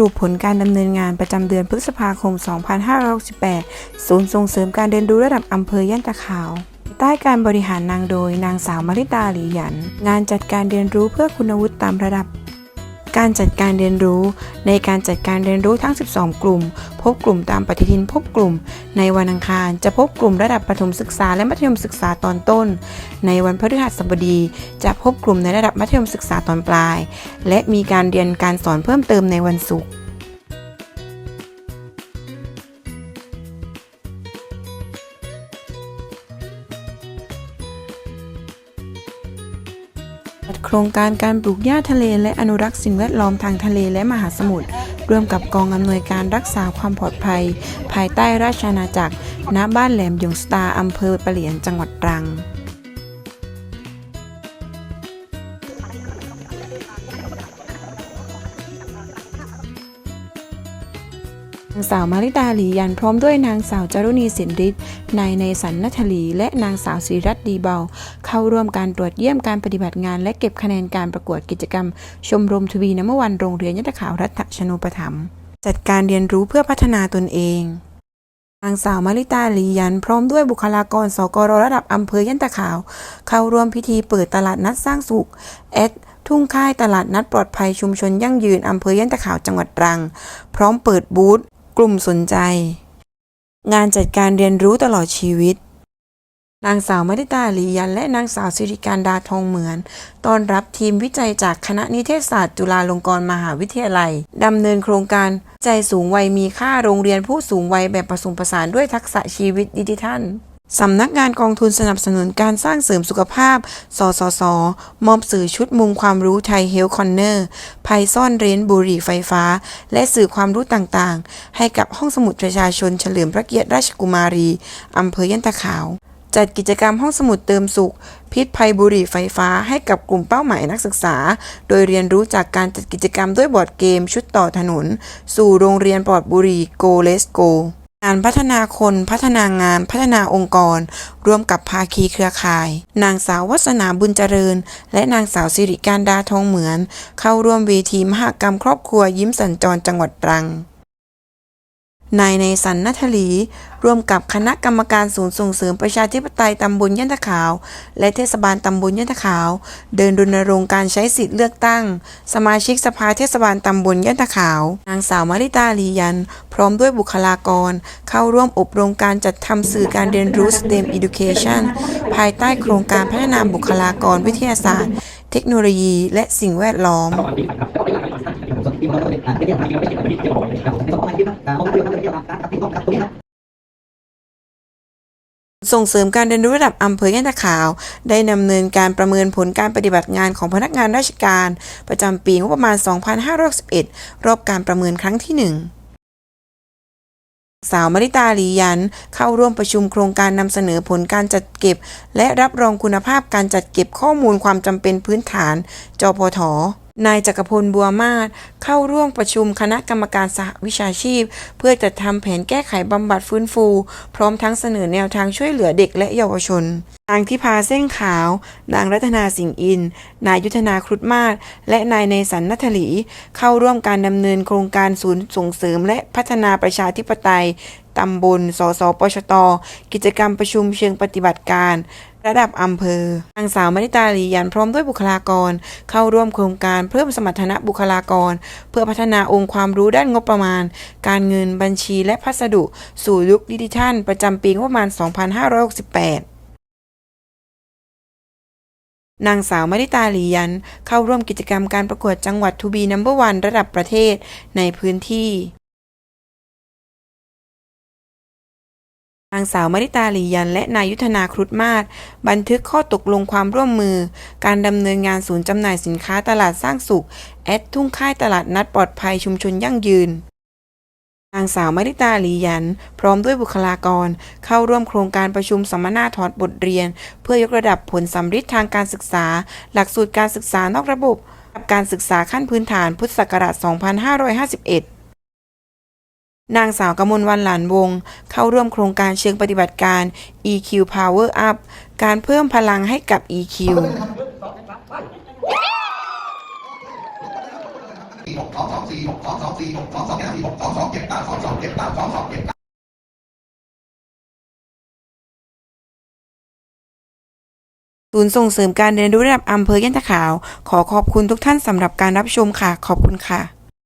รุปผลการดำเนินงานประจำเดือนพฤษภาคม 2568 ศูนย์ส่งเสริมการเรียนรู้ระดับอำเภอย่านตะขาวใต้การบริหารนางโดยนางสาวมาริตาหลีหยัน งานจัดการเรียนรู้เพื่อคุณวุฒิตามระดับ การจัดการเรียนรู้ ในการจัดการเรียนรู้ทั้ง 12 กลุ่ม พบกลุ่มตามปฏิทินพบกลุ่ม ในวันอังคารจะพบกลุ่มระดับประถมศึกษาและมัธยมศึกษาตอนต้น ในวันพฤหัสบดี จะพบกลุ่มในระดับมัธยมศึกษาตอนปลาย และมีการเรียนการสอนเพิ่มเติมในวันศุกร์ จัดโครงการการปลูกหญ้าทะเล และอนุรักษ์สิ่งแวดล้อมทางทะเลและมหาสมุทรร่วมกับกองอำนวยการรักษาความปลอดภัย ภายใต้ราชอาณาจักรณบ้านแหลมหยงสตาอำเภอปะเหลียนจังหวัดตรัง นางสาวมาริตาหลียันพร้อมด้วยนางสาวจารุณีสินฤทธิ์นายในสันนัทลี และนางสาวศิริรัตน์ดีเบา เข้าร่วมการตรวจเยี่ยมการปฏิบัติงาน และเก็บคะแนนการประกวดกิจกรรม ชมรมทวีน้ำวันโรงเรียนยตขาวรัฐชนูปถัมภ์จัดการเรียนรู้เพื่อพัฒนาตนเองนางสาวมาริตาลียัน พร้อมด้วยบุคลากรสกรระดับอำเภอย่านตะขาว เข้าร่วมพิธีเปิดตลาดนัดสร้างสุขแอดทุ่งค่ายตลาดนัดปลอดภัยชุมชนยั่งยืนอำเภอย่านตะขาวจังหวัดตรัง พร้อมเปิดบูธ กลุ่มสนใจ งานจัดการเรียนรู้ตลอดชีวิต นางสาวมาริตาลียัน และนางสาวสิริการดาทองเหมือนต้อนรับทีมวิจัยจากคณะนิเทศศาสตร์จุฬาลงกรณ์มหาวิทยาลัยดำเนินโครงการใจสูงวัยมีค่าโรงเรียนผู้สูงวัยแบบผสมผสานด้วยทักษะชีวิตดิจิทัล สำนักงานกองทุนสนับสนุนการสร้างเสริมสุขภาพ สสส มอบสื่อชุดมุมความรู้ไทยเฮลคอนเนอร์ภัยซ่อนเร้นบุหรี่ไฟฟ้า และสื่อความรู้ต่างๆ ให้กับห้องสมุดประชาชนเฉลิมพระเกียรติราชกุมารี อำเภอย่านตะขาว จัดกิจกรรมห้องสมุดเติมสุข พิษภัยบุหรี่ไฟฟ้าให้กับกลุ่มเป้าหมายนักศึกษา โดยเรียนรู้จากการจัดกิจกรรมด้วยบอร์ดเกม ชุดต่อถนน สู่โรงเรียนปลอดบุหรี่ Go Let's Go การพัฒนาคนพัฒนางานพัฒนาองค์กร ร่วมกับภาคีเครือข่าย นางสาววัฒนาบุญเจริญ และนางสาวสิริการดาทองเหมือน เข้าร่วมเวทีมหกรรมครอบครัวยิ้มสัญจรจังหวัดตรัง นายในสันนัทลี ร่วมกับคณะกรรมการศูนย์ส่งเสริมประชาธิปไตยตำบลย่านตะขาว และเทศบาลตำบลย่านตะขาว เดินรณรงค์การใช้สิทธิ์เลือกตั้ง สมาชิกสภาเทศบาลตำบลย่านตะขาว นางสาวมาริตาลียัน พร้อมด้วยบุคลากร เข้าร่วมอบรมการจัดทำสื่อการเรียนรู้ STEM Education ภายใต้โครงการพัฒนาบุคลากรวิทยาศาสตร์เทคโนโลยี และสิ่งแวดล้อม ส่งเสริมการเรียนรู้ระดับอำเภอย่นตะขาว ได้ดำเนินการประเมินผลการปฏิบัติงานของพนักงานราชการ ประจำปีงบประมาณ 2561 รอบการประเมินครั้งที่ 1 สาวมริตาลียัน เข้าร่วมประชุมโครงการนำเสนอผลการจัดเก็บ และรับรองคุณภาพการจัดเก็บข้อมูลความจำเป็นพื้นฐาน จพท นายจักรพลบัวมาศเข้าร่วมประชุมคณะกรรมการสหวิชาชีพ เพื่อจัดทำแผนแก้ไขบำบัดฟื้นฟู พร้อมทั้งเสนอแนวทางช่วยเหลือเด็กและเยาวชนนางทิพาเส้นขาว นางรัตนาสิงห์อิน นายยุทธนาครุฑมาศ และนายในสันนัทลี เข้าร่วมการดำเนินโครงการศูนย์ส่งเสริมและพัฒนาประชาธิปไตยตำบล สสปชต กิจกรรมประชุมเชิงปฏิบัติการ ระดับอำเภอนางสาวมณิตาลียันพร้อมด้วยบุคลากร เข้าร่วมโครงการเพิ่มสมรรถนะบุคลากร เพื่อพัฒนาองค์ความรู้ด้านงบประมาณ การเงินบัญชีและพัสดุ สู่ยุคดิจิทัล ประจำปีงบประมาณ 2568นางสาวมริตาลียัน เข้าร่วมกิจกรรมการประกวดจังหวัดทูบีนัมเบอร์วันระดับประเทศในพื้นที่ นางสาวมริตาหลียัน และนายยุทธนาครุฑมาศบันทึกข้อตกลงความร่วมมือ การดำเนินงานศูนย์จำหน่ายสินค้าตลาดสร้างสุข แอดทุ่งค่ายตลาดนัดปลอดภัยชุมชนยั่งยืน นางสาวมริตาหลียัน พร้อมด้วยบุคลากร เข้าร่วมโครงการประชุมสัมมนาถอดบทเรียน เพื่อยกระดับผลสัมฤทธิ์ทางการศึกษา หลักสูตรการศึกษานอกระบบ กับการศึกษาขั้นพื้นฐานพุทธศักราช 2551 นางสาวกมลวันหลานวง เข้าร่วมโครงการเชิงปฏิบัติการ EQ Power Up การเพิ่มพลังให้กับ EQ ศูนย์ส่งเสริมการเรียนรู้ระดับอำเภอย่านตะขาว ขอขอบคุณทุกท่านสำหรับการรับชมค่ะ ขอบคุณค่ะ